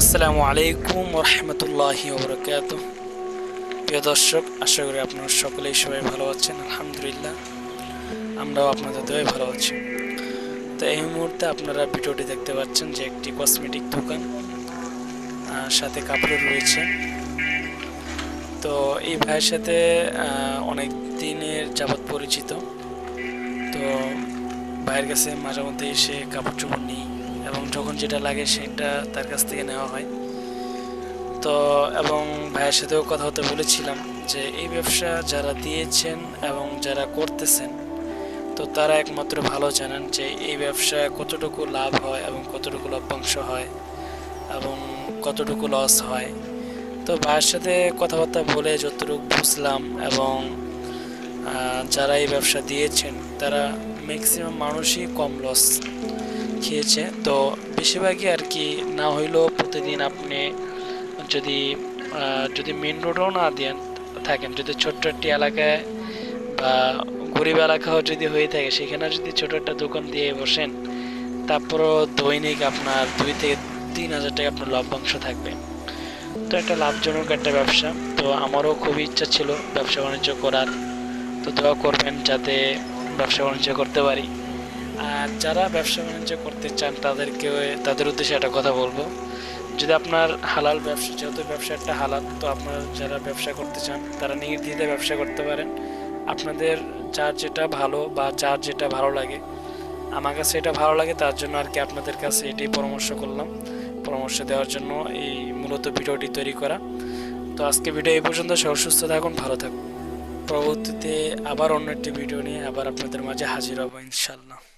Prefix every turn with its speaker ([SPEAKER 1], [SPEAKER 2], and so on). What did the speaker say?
[SPEAKER 1] আসসালামু আলাইকুম রহমতুল্লাহি ওবরাকাত প্রিয় দর্শক, আশা করি আপনারা সকলেই সবাই ভালো আছেন, আলহামদুলিল্লাহ। আমরাও আপনাদের দয়ে ভালো আছি। তো এই মুহূর্তে আপনারা ভিডিওটি দেখতে পাচ্ছেন যে একটি কসমেটিক দোকান সাথে কাপড় রয়েছে। তো এই ভাইয়ের সাথে অনেক দিনের যাবৎ পরিচিত। তো ভাইয়ের কাছে মাঝে মধ্যে এসে কাপড় চোপড় নিই। এবং যখন যেটা লাগে সেটা তার কাছ থেকে নেওয়া হয়। তো এবং ভাইয়ের সাথেও কথা হতে বলেছিলাম যে এই ব্যবসা যারা দিয়েছেন এবং যারা করতেছেন, তো তারা একমাত্র ভালো জানেন যে এই ব্যবসায় কতটুকু লাভ হয় এবং কতটুকু লভ্যাংশ হয় এবং কতটুকু লস হয়। তো ভাইয়ের সাথে কথাবার্তা বলে যতটুকু বুঝলাম এবং যারা এই ব্যবসা দিয়েছেন, তারা ম্যাক্সিমাম মানুষই কম লস খেয়েছে তো বেশিরভাগই আর কি না হইলেও প্রতিদিন আপনি যদি যদি মেন রোডও না দেন, থাকেন, যদি ছোট্ট একটি এলাকায় বা গরিব এলাকাও যদি হয়ে থাকে, সেখানে যদি ছোট একটা দোকান দিয়ে বসেন, তারপরও দৈনিক আপনার দুই থেকে তিন হাজার টাকা আপনার লভ্যাংশ থাকবে। তো একটা লাভজনক একটা ব্যবসা। তো আমারও খুব ইচ্ছা ছিল ব্যবসা বাণিজ্য করার। তো দোয়া করবেন যাতে ব্যবসা বাণিজ্য করতে পারি। আর যারা ব্যবসা বাণিজ্য করতে চান, তাদেরকে, তাদের উদ্দেশ্যে একটা কথা বলব। যদি আপনার হালাল ব্যবসা, যেহেতু ব্যবসা একটা হালাল, তো আপনার যারা ব্যবসা করতে চান, তারা নির্দ্বিধায় ব্যবসা করতে পারেন। আপনাদের যার যেটা ভালো বা যার যেটা ভালো লাগে, আমার কাছে এটা ভালো লাগে, তার জন্য আর কি আপনাদের কাছে এটাই পরামর্শ করলাম। পরামর্শ দেওয়ার জন্য এই মূলত ভিডিওটি তৈরি করা। তো আজকে ভিডিও এই পর্যন্ত সব সুস্থ থাকুন, ভালো থাকুন। পরবর্তীতে আবার অন্য একটি ভিডিও নিয়ে আবার আপনাদের মাঝে হাজির হব ইনশাল্লাহ